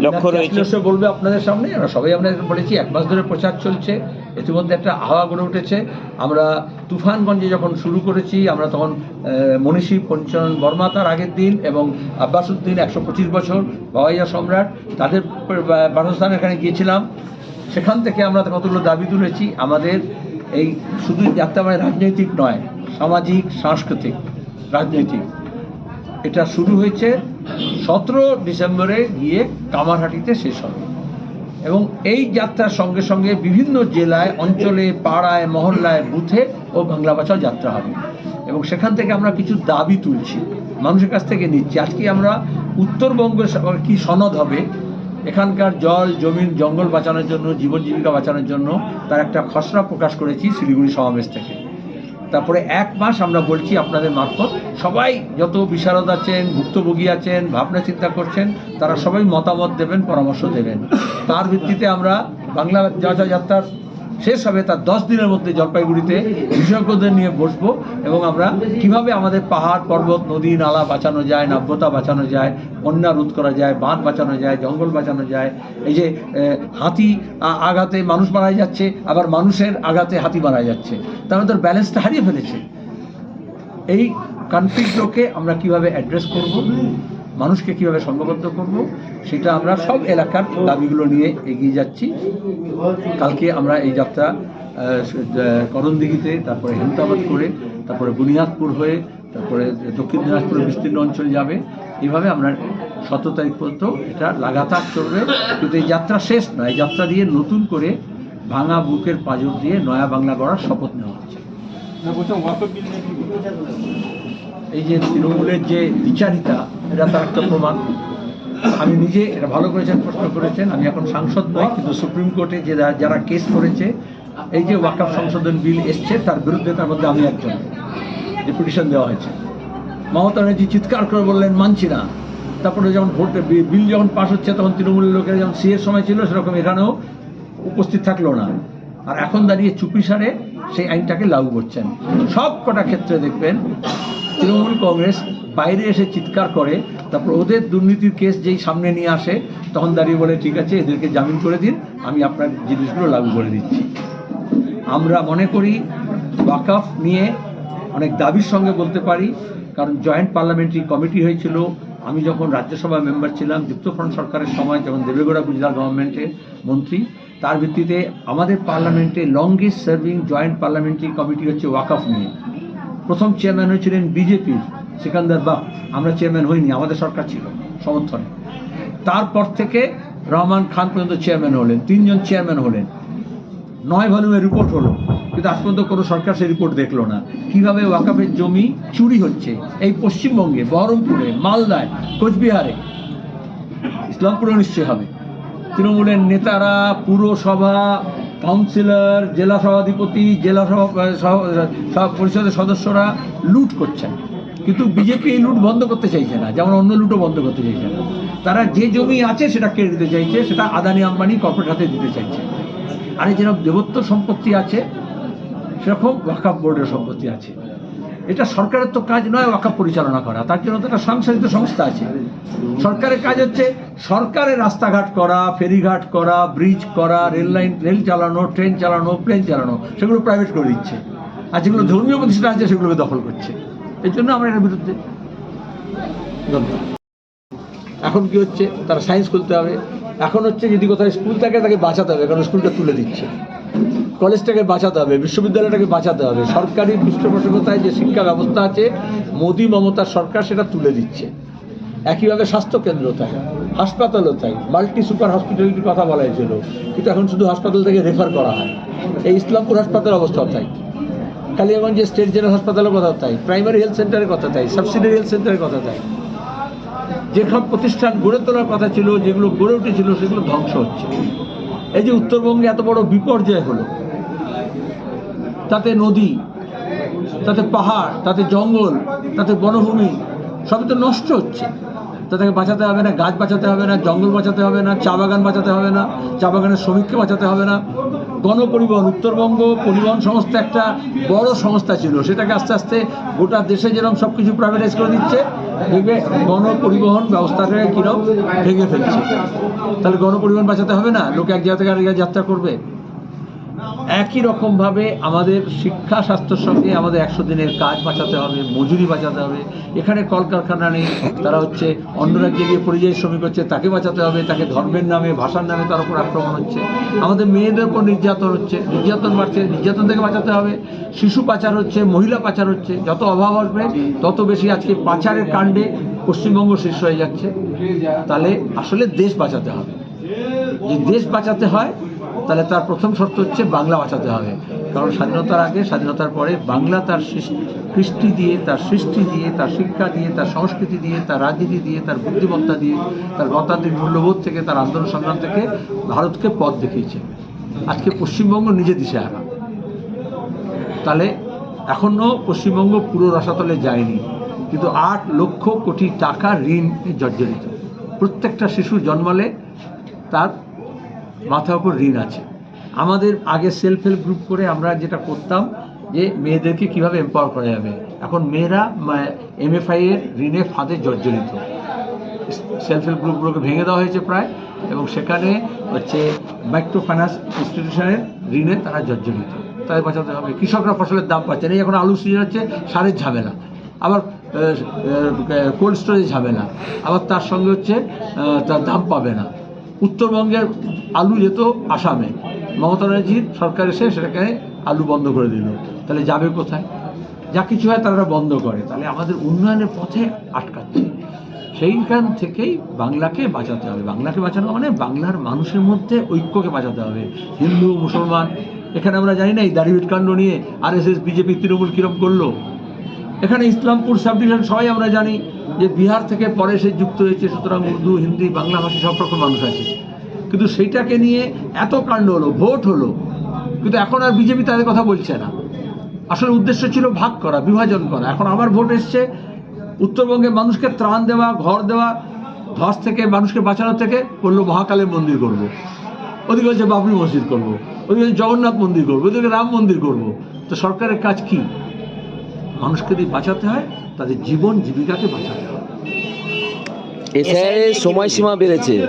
লক্ষ্য রয়েছে। বলবে আপনাদের সামনে আমরা সবাই আপনাদের বলেছি এক মাস ধরে প্রচার চলছে ইতিমধ্যে একটা হাওয়া গড়ে উঠেছে। আমরা তুফানগঞ্জে যখন শুরু করেছি আমরা তখন মনীষী পঞ্চন বর্মা তার আগের দিন এবং আব্বাসুদ্দিন একশো পঁচিশ বছর বাবাইয়া সম্রাট তাদের বা- বাসস্থান এখানে গিয়েছিলাম। সেখান থেকে আমরা কতগুলো দাবি তুলেছি আমাদের এই শুধু যাত্রা মানে রাজনৈতিক নয় সামাজিক সাংস্কৃতিক রাজনৈতিক। এটা শুরু হয়েছে সতেরো ডিসেম্বরে গিয়ে কামারহাটিতে শেষ হবে। এবং এই যাত্রার সঙ্গে সঙ্গে বিভিন্ন জেলায়, অঞ্চলে, পাড়ায়, মহল্লায় বুথে ও বাংলা ভাষাও যাত্রা হবে। এবং সেখান থেকে আমরা কিছু দাবি তুলছি, মানুষের কাছ থেকে নিচ্ছি। আজকে আমরা উত্তরবঙ্গের কি সনদ হবে, এখানকার জল, জমিন, জঙ্গল বাঁচানোর জন্য, জীবন জীবিকা বাঁচানোর জন্য তার একটা খসড়া প্রকাশ করেছি শিলিগুড়ি সমাবেশ থেকে। তারপরে এক মাস আমরা বলছি আপনাদের মারফত। সবাই যত বিশারদ আছেন, ভুক্তভোগী আছেন, ভাবনা চিন্তা করছেন, তারা সবাই মতামত দেবেন, পরামর্শ দেবেন। তার ভিত্তিতে আমরা বাংলা যা যাত্রার শেষ হবে তার দশ দিনের মধ্যে জলপাইগুড়িতে বিশেষজ্ঞদের নিয়ে বসবো এবং আমরা কীভাবে আমাদের পাহাড়, পর্বত, নদী, নালা বাঁচানো যায়, নাব্যতা বাঁচানো যায়, বন্যা রোধ করা যায়, বাঁধ বাঁচানো যায়, জঙ্গল বাঁচানো যায়, এই যে হাতি আঘাতে মানুষ মারা যাচ্ছে, আবার মানুষের আঘাতে হাতি মারা যাচ্ছে, তার মধ্যে ব্যালেন্সটা হারিয়ে ফেলেছে। এই কনফ্লিক্টগুলোকে আমরা কীভাবে অ্যাড্রেস করব? মানুষকে কীভাবে সংঘবদ্ধ করব সেটা আমরা সব এলাকার দাবিগুলো নিয়ে এগিয়ে যাচ্ছি। কালকে আমরা এই যাত্রা করণদিঘিতে তারপরে হেমতাবাদ করে তারপরে বুনিয়াদপুর হয়ে তারপরে দক্ষিণ দিনাজপুরের বিস্তীর্ণ অঞ্চল যাবে। এভাবে আমরা সতেরো তারিখ পর্যন্ত এটা লাগাতার চলবে। কিন্তু এই যাত্রা শেষ নয় এই যাত্রা দিয়ে নতুন করে ভাঙা বুকের পাজর দিয়ে নয়া বাংলা গড়ার শপথ নেওয়া হচ্ছে। এই যে তৃণমূলের যে বিচারিতা এটা তার একটা প্রমাণ। আমি নিজে এটা ভালো করেছেন, প্রশ্ন করেছেন, আমি এখন সাংসদ নই, কিন্তু সুপ্রিম কোর্টে যে যারা- কেস করেছে, এই যে ওয়াকাফ সংশোধন বিল এসছে, তার বিরুদ্ধে তার মধ্যে আমি একজন। যে পিটিশন দেওয়া হয়েছে। মমতা ব্যানার্জি চিৎকার করে বললেন, মানছি না। তারপরে যখন ভোট বিল যখন পাস হচ্ছে, তখন তৃণমূলের লোকেরা যেমন সিএর সময় ছিল, সেরকম এখানেও উপস্থিত থাকল না। আর এখন দাঁড়িয়ে চুপিসারে সেই আইনটাকে লাগু করছেন। সব কটা ক্ষেত্রে দেখবেন তৃণমূল কংগ্রেস বাইরে এসে চিৎকার করে, তারপর ওদের দুর্নীতির কেস যেই সামনে নিয়ে আসে, তখন দাঁড়িয়ে বলে, ঠিক আছে, এদেরকে জামিন করে দিন, আমি আপনার জিনিসগুলো লাগু করে দিচ্ছি। আমরা মনে করি ওয়াকাফ নিয়ে অনেক দাবির সঙ্গে বলতে পারি, কারণ জয়েন্ট পার্লামেন্টারি কমিটি হয়েছিল। আমি যখন রাজ্যসভা মেম্বার ছিলাম যুক্তফ্রন্ট সরকারের সময়, যখন দেবেগৌড়া গুজরাট গভর্নমেন্টের মন্ত্রী, তার ভিত্তিতে আমাদের পার্লামেন্টে longest serving joint parliamentary committee হচ্ছে ওয়াকাফ নিয়ে। প্রথম চেয়ারম্যান হয়েছিলেন বিজেপির সিকান্দার বাগ আমরা চেয়ারম্যান হইনি, আমাদের সরকার ছিল সমর্থনে। তারপর থেকে রহমান খান পর্যন্ত চেয়ারম্যান হলেন, তিনজন চেয়ারম্যান হলেন। নয় ভলিউমের রিপোর্ট হলো, কিন্তু আজ পর্যন্ত কোনো সরকার সেই রিপোর্ট দেখল না। কীভাবে ওয়াকাফের জমি চুরি হচ্ছে? এই পশ্চিমবঙ্গে, বহরমপুরে, মালদায়, কোচবিহারে ইসলামপুরে নিশ্চয় হবে। তৃণমূলের নেতারা, পুরসভা কাউন্সিলর, জেলা সভাধিপতি, জেলা সভা পরিষদের সদস্যরা লুট করছেন। কিন্তু বিজেপি এই লুট বন্ধ করতে চাইছে না, যেমন অন্য লুটও বন্ধ করতে চাইছে না। তারা যে জমি আছে সেটা কেড়ে দিতে চাইছে, সেটা আদানি আম্বানি কর্পোরেট হাতে দিতে চাইছে। আর এই যেরকম দেবত্ব সম্পত্তি আছে, সেরকম ওয়াকাফ বোর্ডের সম্পত্তি আছে। এটা সরকারের তো কাজ নয় ওয়াকাফ পরিচালনা করা, তার জন্য তো একটা সংশোধিত সংস্থা আছে। সরকারের কাজ হচ্ছে সরকারের রাস্তাঘাট করা, ফেরিঘাট করা ব্রিজ করা রেল লাইন রেল চালানো ট্রেন চালানো প্লেন চালানো, সেগুলো প্রাইভেট করে দিচ্ছে। আর যেগুলো ধর্মীয় প্রতিষ্ঠান আছে, সেগুলোকে দখল করছে। এই জন্য আমরা এর বিরুদ্ধে এখন কি হচ্ছে? তারা সায়েন্স খুলতে হবে। এখন হচ্ছে যদি কোথাও স্কুল থাকে, তাকে বাঁচাতে হবে, কারণ স্কুলটা তুলে দিচ্ছে। কলেজটাকে বাঁচাতে হবে, বিশ্ববিদ্যালয়টাকে বাঁচাতে হবে। সরকারি পৃষ্ঠপোষকতায় যে শিক্ষা ব্যবস্থা আছে, মোদি মমতার সরকার সেটা তুলে দিচ্ছে। একইভাবে স্বাস্থ্যকেন্দ্র তাই, হাসপাতালও তাই, মাল্টি সুপার হসপিটালিটির কথা বলা হয়েছিল কিন্তু এখন শুধু হাসপাতাল থেকে রেফার করা হয়। এই ইসলামপুর হাসপাতালের অবস্থাও তাই। কালিয়াগঞ্জের স্টেট জেনারেল হাসপাতালের কথা তাই, প্রাইমারি হেলথ সেন্টারের কথা তাই, সাবসিডারি হেলথ সেন্টারের কথা তাই। যেসব প্রতিষ্ঠান গড়ে তোলার কথা ছিল, যেগুলো গড়ে উঠেছিল, সেগুলো ধ্বংস হচ্ছে। এই যে উত্তরবঙ্গে এত বড় বিপর্যয় হলো, তাতে নদী, তাতে পাহাড়, তাতে জঙ্গল, তাতে বনভূমি, সবই তো নষ্ট হচ্ছে। তাদেরকে বাঁচাতে হবে না, গাছ বাঁচাতে হবে না, জঙ্গল বাঁচাতে হবে না, চা বাগান বাঁচাতে হবে না, চা বাগানের শ্রমিককে বাঁচাতে হবে না। গণপরিবহন, উত্তরবঙ্গ পরিবহন সংস্থা একটা বড় সংস্থা ছিল, সেটাকে আস্তে আস্তে গোটা দেশে যেরকম সব কিছু প্রাইভেটাইজ করে দিচ্ছে, দেখবে গণপরিবহন ব্যবস্থাটাকে কিরম ভেঙে ফেলছে। তাহলে গণপরিবহন বাঁচাতে হবে না? লোকে এক জায়গা থেকে আরেক যাত্রা করবে? একই রকমভাবে আমাদের শিক্ষা স্বাস্থ্যের সঙ্গে আমাদের একশো দিনের কাজ বাঁচাতে হবে, মজুরি বাঁচাতে হবে। এখানে কলকারখানা নেই, তারা হচ্ছে অন্য রাজ্যে গিয়ে পরিযায়ী শ্রমিক হচ্ছে, তাকে বাঁচাতে হবে, তাকে ধর্মের নামে, ভাষার নামে তার উপর আক্রমণ হচ্ছে। আমাদের মেয়েদের উপর নির্যাতন হচ্ছে, নির্যাতন বাড়ছে, নির্যাতন থেকে বাঁচাতে হবে। শিশু পাচার হচ্ছে, মহিলা পাচার হচ্ছে, যত অভাব আসবে, তত বেশি আজকে পাচারের কাণ্ডে পশ্চিমবঙ্গ শীর্ষ হয়ে যাচ্ছে। তাহলে আসলে দেশ বাঁচাতে হবে। যে দেশ বাঁচাতে হয় তাহলে তার প্রথম শর্ত হচ্ছে বাংলা বাঁচাতে হবে। কারণ স্বাধীনতার আগে, স্বাধীনতার পরে বাংলা তার কৃষ্টি দিয়ে, তার সৃষ্টি দিয়ে, তার শিক্ষা দিয়ে, তার সংস্কৃতি দিয়ে, তার রাজনীতি দিয়ে, তার বুদ্ধিমত্তা দিয়ে, তার গণতান্ত্রিক মূল্যবোধ থেকে, তার আন্দোলন সংগ্রাম থেকে ভারতকে পথ দেখিয়েছে। আজকে পশ্চিমবঙ্গ নিজে দিশে হারা তাহলে এখনও পশ্চিমবঙ্গ পুরো রসাতলে যায়নি। কিন্তু আট লক্ষ কোটি টাকা ঋণ জর্জরিত। প্রত্যেকটা শিশু জন্মালে তার মাথার উপর ঋণ আছে। আমাদের আগে সেলফ হেল্প গ্রুপ করে আমরা যেটা করতাম যে মেয়েদেরকে কীভাবে এম্পাওয়ার করা যাবে। এখন মেয়েরা এমএফআই এর ঋণের ফাঁদে জর্জরিত। সেলফ হেল্প গ্রুপগুলোকে ভেঙে দেওয়া হয়েছে প্রায় এবং সেখানে হচ্ছে মাইক্রো ফাইন্যান্স ইনস্টিটিউশনের ঋণে তারা জর্জরিত। তাদের বাঁচাতে হবে। কৃষকরা ফসলের দাম পাচ্ছে না। এখন আলু সিজন হচ্ছে, সারের ঝামেলা। আবার কোল্ড স্টোরেজ ঝামেলা। আবার তার সঙ্গে হচ্ছে তার দাম পাবে না। উত্তরবঙ্গের আলু যেত আসামে। মমতা ব্যানার্জির সরকার এসে সেটাকে আলু বন্ধ করে দিল। তাহলে যাবে কোথায়? যা কিছু হয় তারা বন্ধ করে। তাহলে আমাদের উন্নয়নের পথে আটকাচ্ছে। সেইখান থেকেই বাংলাকে বাঁচাতে হবে। বাংলাকে বাঁচানো মানে বাংলার মানুষের মধ্যে ঐক্যকে বাঁচাতে হবে। হিন্দু, মুসলমান, এখানে আমরা জানি না এই দাড়িভিট কাণ্ড নিয়ে R S S BJP, Trinamool কিরম করল। এখানে ইসলামপুর সাব ডিভিশন সবাই আমরা জানি যে বিহার থেকে পরে সে যুক্ত হয়েছে, সুতরাং উর্দু, হিন্দি, বাংলা ভাষী সব রকম মানুষ আছে কিন্তু সেইটাকে নিয়ে এত কাণ্ড হলো, ভোট হলো, কিন্তু এখন আর বিজেপি তাদের কথা বলছে না আসলে উদ্দেশ্য ছিল ভাগ করা, বিভাজন করা এখন আবার ভোট এসছে, উত্তরবঙ্গে মানুষকে ত্রাণ দেওয়া, ঘর দেওয়া, ধস থেকে, মানুষকে বাঁচানোর থেকে বলল, মহাকালের মন্দির করব। ওদিকে হচ্ছে বাবরি মসজিদ করব। ওদিকে জগন্নাথ মন্দির করব ওদিকে রাম মন্দির করব। তো সরকারের কাজ কি মানুষকে যদি বাঁচাতে হয় তাদের জীবন জীবিকাকে বাঁচাতে হবে। এসআইআর সময়সীমা বেড়েছে।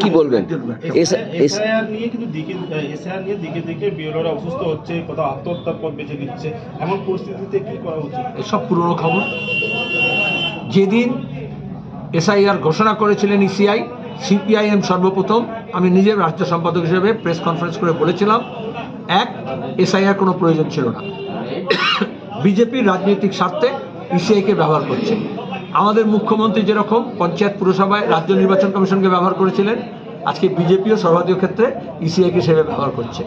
কি বলবেন? এস- এস- এসআইআর নিয়ে কিন্তু দিকে এসআইআর নিয়ে দিকে দিকে বিএলওরা অসুস্থ হচ্ছে কোথাও আত্মহত্যার পথ বেছে নিচ্ছে। এমন পরিস্থিতিতে কি করা উচিত? এসব পুরনো খবর। যেদিন এসআইআর ঘোষণা করেছিলেন ইসিআই সিপিআইএম সর্বপ্রথম আমি নিজে রাজ্য সম্পাদক হিসেবে প্রেস কনফারেন্স করে বলেছিলাম এক এসআইআর কোনো প্রয়োজন ছিল না। বিজেপির রাজনৈতিক স্বার্থে ইসিআইকে ব্যবহার করছে। আমাদের মুখ্যমন্ত্রী যেরকম পঞ্চায়েত পুরসভায় রাজ্য নির্বাচন কমিশনকে ব্যবহার করেছিলেন, আজকে বিজেপিও সর্বাধিক ক্ষেত্রে ইসিআইকে হিসেবে ব্যবহার করছে।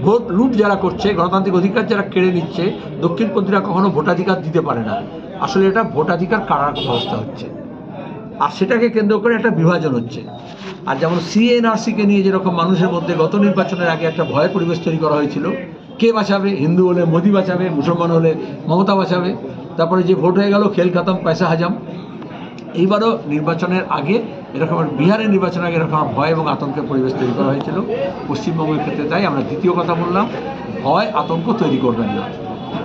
ভোট লুট যারা করছে, গণতান্ত্রিক অধিকার যারা কেড়ে নিচ্ছে, দক্ষিণপন্থীরা কখনো ভোটাধিকার দিতে পারে না। আসলে এটা ভোটাধিকার কারার ব্যবস্থা হচ্ছে। আর সেটাকে কেন্দ্র করে একটা বিভাজন হচ্ছে। আর যেমন সিএনআরসিকে নিয়ে যেরকম মানুষের মধ্যে গত নির্বাচনের আগে একটা ভয়ের পরিবেশ তৈরি করা হয়েছিল কে বাঁচাবে? হিন্দু হলে মোদি বাঁচাবে, মুসলমান হলে মমতা বাঁচাবে। তারপরে যে ভোট হয়ে গেল, খেল খাতাম, পয়সা হাজাম। এইবারও নির্বাচনের আগে এরকম বিহারের নির্বাচনের আগে এরকম ভয় এবং আতঙ্কের পরিবেশ তৈরি করা হয়েছিল। পশ্চিমবঙ্গের ক্ষেত্রে তাই আমরা দ্বিতীয় কথা বললাম, ভয়, আতঙ্ক তৈরি করবেন না।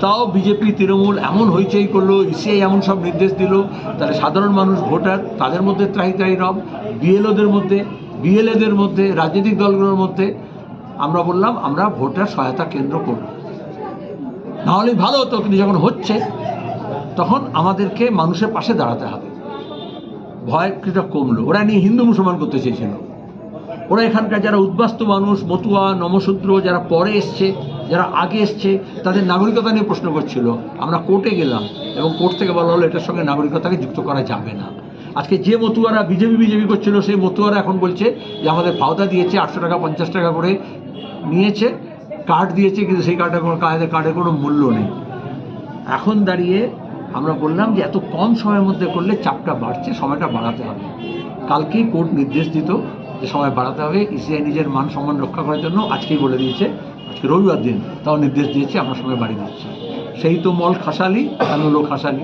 তাও বিজেপি, তৃণমূল এমন হইচই করল ইসিআই এমন সব নির্দেশ দিল, তাহলে সাধারণ মানুষ, ভোটার, তাদের মধ্যে ত্রাহি ত্রাহি রব, বিএলওদের মধ্যে, বিএলএদের মধ্যে, রাজনৈতিক দলগুলোর মধ্যে আমরা বললাম, আমরা ভোটার সহায়তা কেন্দ্র করব। নাহলে ভালো হতো, কিন্তু যখন হচ্ছে, তখন আমাদেরকে মানুষের পাশে দাঁড়াতে হবে। ভয় কিছুটা কমলো। ওরা নিয়ে হিন্দু মুসলমান করতে চেয়েছিল। ওরা এখানকার যারা উদ্বাস্তু মানুষ, মতুয়া, নমশূদ্র, যারা পরে এসছে, যারা আগে এসছে, তাদের নাগরিকতা নিয়ে প্রশ্ন করছিল। আমরা কোর্টে গেলাম এবং কোর্ট থেকে বলা হলো, এটার সঙ্গে নাগরিকতাকে যুক্ত করা যাবে না। আজকে যে মতুয়ারা বিজেপি বিজেপি করছিল, সেই মতুয়ারা এখন বলছে যে আমাদের ফাওতা দিয়েছে আটশো টাকা, পঞ্চাশ টাকা করে নিয়েছে কার্ড দিয়েছে, কিন্তু সেই কার্ডের কোনো কার্ডের কার্ডের কোনো মূল্য নেই। এখন দাঁড়িয়ে আমরা বললাম যে এত কম সময়ের মধ্যে করলে চাপটা বাড়ছে, সময়টা বাড়াতে হবে। কালকেই কোর্ট নির্দেশ দিত যে সময় বাড়াতে হবে ইসিআই নিজের মান সম্মান রক্ষা করার জন্য আজকেই বলে দিয়েছে, আজকে রবিবার দিন তাও নির্দেশ দিয়েছে, আমরা সময় বাড়িয়ে দিচ্ছি। সেই তো মল খাসালি তাহলে লোক খাসালি।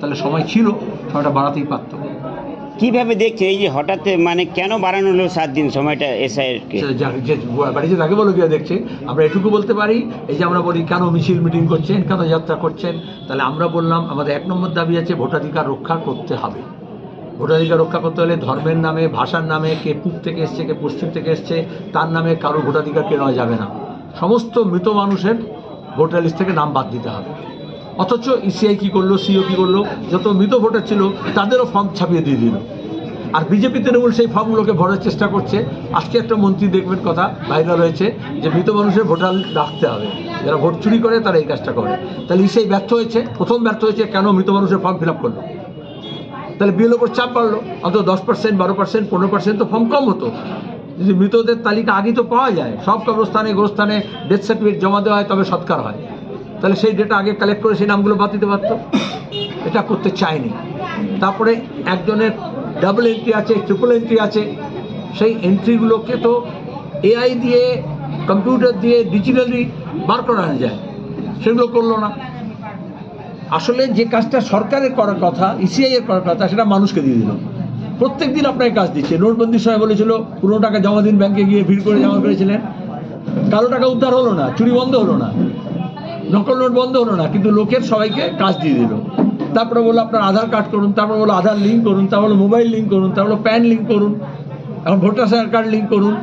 তাহলে সময় ছিল সময়টা বাড়াতেই পারত। কীভাবে দেখছে? এই যে হঠাৎ মানে কেন বাড়ানো হলো সাত দিন? সময়টা এসআইয়ের বাড়িতে তাকে বলো গিয়ে দেখছে। আমরা এটুকু বলতে পারি এই যে আমরা বলি কেন মিছিল মিটিং করছেন কেন যাত্রা করছেন? তাহলে আমরা বললাম আমাদের এক নম্বর দাবি আছে ভোটাধিকার রক্ষা করতে হবে। ভোটাধিকার রক্ষা করতে হলে ধর্মের নামে ভাষার নামে কে পূব থেকে এসছে কে পশ্চিম থেকে এসছে তার নামে কারও ভোটাধিকার কে নেওয়া যাবে না। সমস্ত মৃত মানুষের ভোটার লিস্ট থেকে নাম বাদ দিতে হবে। অথচ ইসিআই কি করল সিও কি করল, যত মৃত ভোটার ছিল, তাদেরও ফর্ম ছাপিয়ে দিয়ে দিল। আর বিজেপি তৃণমূল সেই ফর্মগুলোকে ভরার চেষ্টা করছে। আজকে একটা মন্ত্রী দেখবেন কথা ভাইরাল হয়েছে, যে মৃত মানুষের ভোটার রাখতে হবে। যারা ভোট চুরি করে, তারা এই কাজটা করে। তাহলে ইসিআই ব্যর্থ হয়েছে? প্রথম ব্যর্থ হয়েছে, কেন মৃত মানুষের ফর্ম ফিল আপ করল? তাহলে বিয়ের ওপর চাপ বাড়লো। অন্তত দশ পার্সেন্ট বারো পার্সেন্ট পনেরো পার্সেন্ট তো ফর্ম কম হতো। যদি মৃতদের তালিকা আগে তো পাওয়া যায়, সব কবরস্থানে, গোরস্থানে ডেথ সার্টিফিকেট জমা দেওয়া হয়, তবে সৎকার হয়। তাহলে সেই ডেটা আগে কালেক্ট করে সেই নামগুলো বাদ দিতে পারতো। এটা করতে চায়নি। তারপরে একজনের ডাবল এন্ট্রি আছে ট্রিপল এন্ট্রি আছে। সেই এন্ট্রিগুলোকে তো এআই দিয়ে কম্পিউটার দিয়ে ডিজিটালি বার করানো যায়। সেগুলো করল না। আসলে যে কাজটা সরকারের করার কথা ইসিআই এর করার কথা, সেটা মানুষকে দিয়ে দিল। প্রত্যেক দিন আপনাকে কাজ দিচ্ছে। নোটবন্দির সময় বলেছিল পুরো টাকা জমা দিন ব্যাংকে গিয়ে ভিড় করে জমা করেছিলেন। কালো টাকা উদ্ধার হলো না, চুরি বন্ধ হলো না। নকল নোট বন্ধ হলো না, কিন্তু লোকের সবাইকে কাজ দিয়ে দিল। তারপরে বলল, আপনার আধার কার্ড করুন। তারপরে বলল, আধার লিঙ্ক করুন। তারপরে মোবাইল লিঙ্ক করুন। তারপরে প্যান লিঙ্ক করুন। এখন ভোটার কার্ড লিঙ্ক করুন।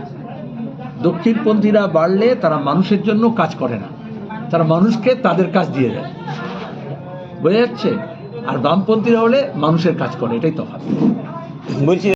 দক্ষিণপন্থীরা বাড়লে তারা মানুষের জন্য কাজ করে না। তারা মানুষকে তাদের কাজ দিয়ে দেয়। বোঝা যাচ্ছে? আর বামপন্থীরা হলে মানুষের কাজ করে, এটাই তফাৎ। বলছি